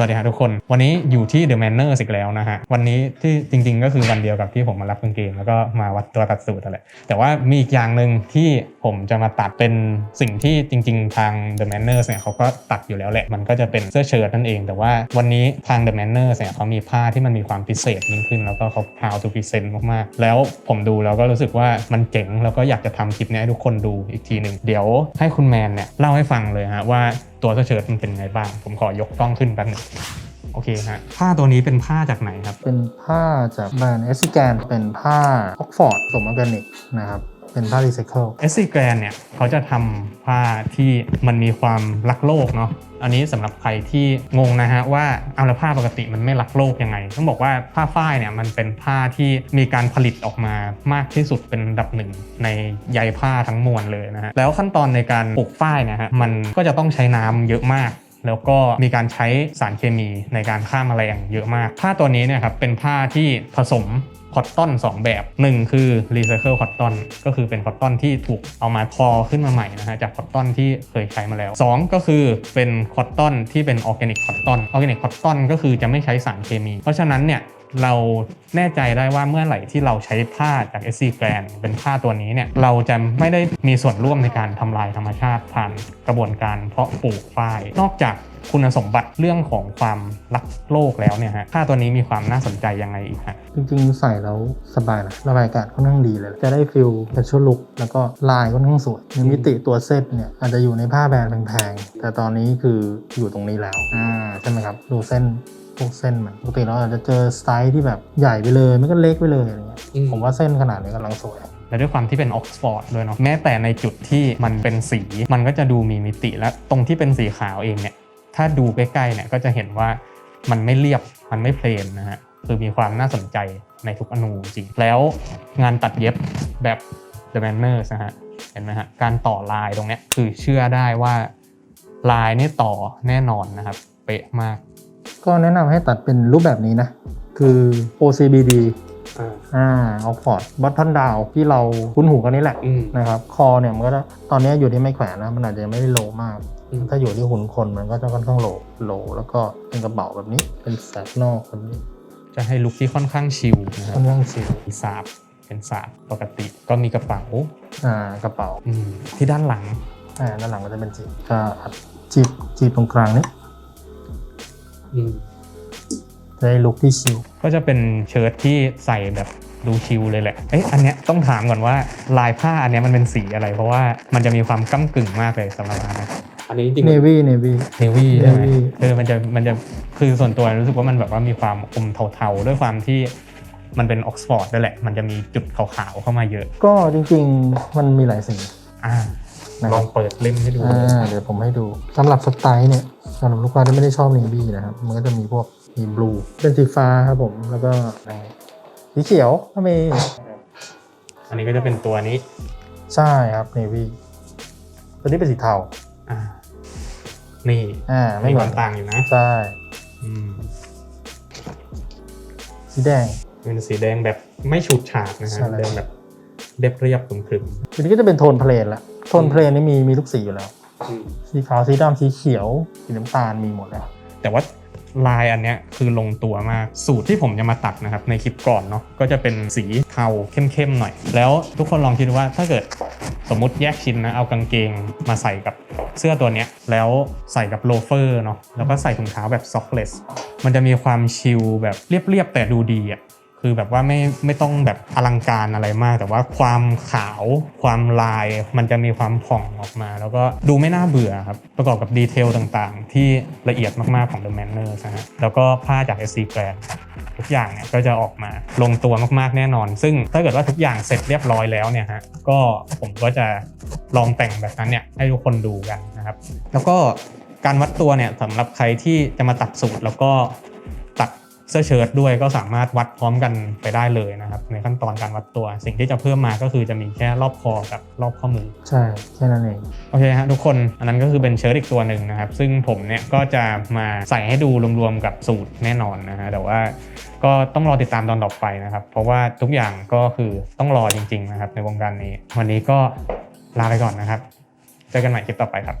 วัสดีครับทุกคน วันนี้อยู่ที่ The Manners อีกแล้วนะฮะ วันนี้ที่จริงๆก็คือวันเดียวกับที่ผมมารับกางเกงแล้วก็มาวัดตัวตัดสูตรอะไรแต่ว่ามีอีกอย่างหนึ่งที่ผมจะมาตัดเป็นสิ่งที่จริง ๆ ทาง The Manner เนี่ยเขาก็ตัดอยู่แล้วแหละ มันก็จะเป็นเสื้อเชิ้ตนั่นเอง แต่ว่าวันนี้ทาง The Manner เนี่ยเขามีผ้าที่มันมีความพิเศษยิ่งขึ้น แล้วก็เขา proud to present มากๆ แล้วผมดูแล้วก็รู้สึกว่ามันเจ๋งแล้วก็อยากจะทำคลิปนี้ให้ทุกคนดูอีกทีหนึ่งเดี๋ยวให้คุณแมนเนี่ยเล่าให้ฟังเลยฮะว่า ตัวเสื้อเชิ้ตมันเป็นไงบ้าง ผมขอยกกล้องขึ้นแป๊บหนึงโอเคฮะผ้าตัวนี้เป็นผ้าจากไหนครับ เป็นผ้าจากแบรนด์เอสซิแกนเป็นผ้าออกฟอร์ดสมออร์แกนิกนะครับ เป็นผ้ารีไซเคิลเอสซีแกรนเนี่ยเขาจะทำผ้าที่มันมีความรักโลกเนาะอันนี้สำหรับใครที่งงนะฮะว่าเอาล้วผ้าปกติมันไม่รักโลกยังไง ต้องบอกว่าผ้าฝ้ายเนี่ยมันเป็นผ้าที่มีการผลิตออกมามากที่สุดเป็นดับหนึ่งในใยผ้าทั้งมวลเลยนะฮะแล้วขั้นตอนในการปลูกฝ้ายนะฮะมันก็จะต้องใช้น้ำเยอะมากแล้วก็มีการใช้สารเคมีในการฆ่าแมลงเยอะมาก ผ้าตัวนี้เนี่ยครับเป็นผ้าที่ผสม คอตตอน2 แบบ 1 คือรีไซเคิลคอตตอนก็คือเป็นคอตตอนที่ถูกเอามาทอขึ้นมาใหม่นะฮะจากคอตตอนที่เคยใช้มาแล้ว 2 ก็คือเป็นคอตตอนที่เป็นออร์แกนิกคอตตอนออร์แกนิกคอตตอนก็คือจะไม่ใช้สารเคมี เพราะฉะนั้นเนี่ยเราแน่ใจได้ว่าเมื่อไหร่ที่เราใช้ผ้าจาก SC Grand เป็นผ้าตัวนี้เนี่ยเราจะไม่ได้มีส่วนร่วมในการทำลายธรรมชาติผ่านกระบวนการเพาะปลูกฝ้ายนอกจากคุณสมบัติเรื่องของความรักโลกแล้วเนี่ยฮะผ้าตัวนี้มีความน่าสนใจยังไงอีกฮะจริงๆ ใส่แล้วสบายนะระบายอากาศค่อนข้างดีเลย จะได้ฟิลเป็นชุดลุกแล้วก็ลายค่อนข้างสวยในมิติตัวเส้นเนี่ยอาจจะอยู่ในผ้าแบรนด์แพงๆ แต่ตอนนี้คืออยู่ตรงนี้แล้วอ่าใช่ไหมครับ ดูเส้นพวกเส้นมันปกติเราอาจจะเจอสไตล์ที่แบบใหญ่ไปเลยไม่ก็เล็กไปเลยอะไรเงี้ยอืมผมว่าเส้นขนาดนี้กำลังสวยและด้วยความที่เป็นออกซฟอร์ดด้วยเนาะแม้แต่ในจุดที่มันเป็นสี มันก็จะดูมีมิติและตรงที่เป็นสีขาวเองเนี่ย ถ้าดูใกล้ๆเนี่ยก็จะเห็นว่ามันไม่เรียบมันไม่เพลนนะฮะคือมีความน่าสนใจในทุกอนูจริง แล้วงานตัดเย็บแบบ The Manners นะฮะเห็นไหมฮะการต่อลายตรงเนี้ยคือเชื่อได้ว่าลายนี่ต่อแน่นอนนะครับ เป๊ะมาก ก็แนะนำให้ตัดเป็นรูปแบบนี้นะ คือ OCBD อ่าออกฟอร์ดบัตทอนดาวที่เราคุ้นหูกันนี่แหละอืมนะครับคอเนี่ยมันก็จะตอนนี้อยู่ที่ไม่แขวนนะมันอาจจะไม่ได้โลมากอืมถ้าอยู่ที่หุ่นคนมันก็จะค่อนข้างโลโลแล้วก็เป็นกระเป๋าแบบนี้เป็นแสกนอกแบบนี้จะให้ลุคที่ค่อนข้างชิลนะครัค่บอนข้างชิลมีสาบเป็นสาบปกติก็มีกระเป๋าอ่ากระเป๋าอืมที่ด้านหลังอ่าด้านหลังก็จะเป็นจีบก็อัดจีบจีบตรงกลางนี้ จะได้ลุคที่ชิลก็จะเป็นเชิ้ตที่ใส่แบบดูชิลเลยแหละ เอ๊ะอันเนี้ยต้องถามก่อนว่าลายผ้าอันเนี้ยมันเป็นสีอะไร เพราะว่ามันจะมีความก้ากึ่งมากเลยสำหรับอันนะอันนี้จริงเนวี่เนวี่เนวี่ใช่ไหม Navy เออมันจะมันจะคือส่วนตัวรู้สึกว่ามันแบบว่ามีความอมเทาๆ ด้วยความที่มันเป็นออกซฟอร์ดด้วยแหละ มันจะมีจุดขาวๆเข้ามาเยอะ ก็จริงๆ มันมีหลายสีอ่า นะลคอรังบเปิดเล่มให้ดูอ่าเดี๋ยวผมให้ดูสำหรับสไตล์เนี่ยสำหรับลูกค้าที่ไม่ได้ชอบเนวี่นะครับ มันก็จะมีพวกมีบลูเป็นสีฟ้าครับผม แล้วก็สีเขียวก็มีอันนี้ก็จะเป็นตัวนี้ใช่ครับเนวี่ตัวนี้เป็นสีเทาอ่านี่อ่าไม่ไม่เหเหมืมืออนนต่างอยู่นะใช่อืมสีแดง เป็นสีแดงแบบไม่ฉูดฉาดนะฮะใช่แดงแบบเรียบเรียบๆครึมตัวนี้ก็จะเป็นโทนเพลนละ โทนเพลนนี่มีมีทุกสีอยู่แล้วๆสีขาวสีดำสีเขียว สีน้ำตาลมีหมดแล้ว แต่ว่าลายอันเนี้ยคือลงตัวมาก สูตรที่ผมจะมาตัดนะครับในคลิปก่อนเนาะก็จะเป็นสีเทาเข้มๆหน่อย แล้วทุกคนลองคิดดูว่าถ้าเกิดสมมุติแยกชิ้นนะเอากางเกงมาใส่กับเสื้อตัวเนี้ยแล้วใส่กับโลเฟอร์เนาะแล้วก็ใส่ถุงเท้าแบบซ็อกเลสมันจะมีความชิลแบบเรียบๆแต่ดูดีอะ คือแบบว่าไม่ไม่ต้องแบบอลังการอะไรมาก แต่ว่าความขาวความลาย มันจะมีความผ่องออกมา แล้วก็ดูไม่น่าเบื่อครับ ประกอบกับดีเทลต่างๆ ที่ละเอียดมากๆของ The Manner นะฮะแล้วก็ผ้าจาก SC Grand ทุกอย่างเนี่ยก็จะออกมาลงตัวมากๆแน่นอน ซึ่งถ้าเกิดว่าทุกอย่างเสร็จเรียบร้อยแล้วเนี่ยฮะก็ผมก็จะลองแต่งแบบนั้นเนี่ยให้ทุกคนดูกันนะครับ แล้วก็การวัดตัวเนี่ยสำหรับใครที่จะมาตัดสูตรแล้วก็ เสื้อเชิ้ตด้วยก็สามารถวัดพร้อมกันไปได้เลยนะครับในขั้นตอนการวัดตัว สิ่งที่จะเพิ่มมาก็คือจะมีแค่รอบคอกับรอบข้อมือ ใช่แค่นั้นเองโอเคฮะทุกคนอันนั้นก็คือเป็นเชิ้ตอีกตัวหนึ่งนะครับ ซึ่งผมเนี่ยก็จะมาใส่ให้ดูรวมๆกับสูตรแน่นอนนะฮะแต่ว่าก็ต้องรอติดตามตอนต่อไปนะครับ เพราะว่าทุกอย่างก็คือต้องรอจริง ๆ นะครับ ในวงการนี้ วันนี้ก็ลาไปก่อนนะครับ เจอกันใหม่คลิปต่อไปครับ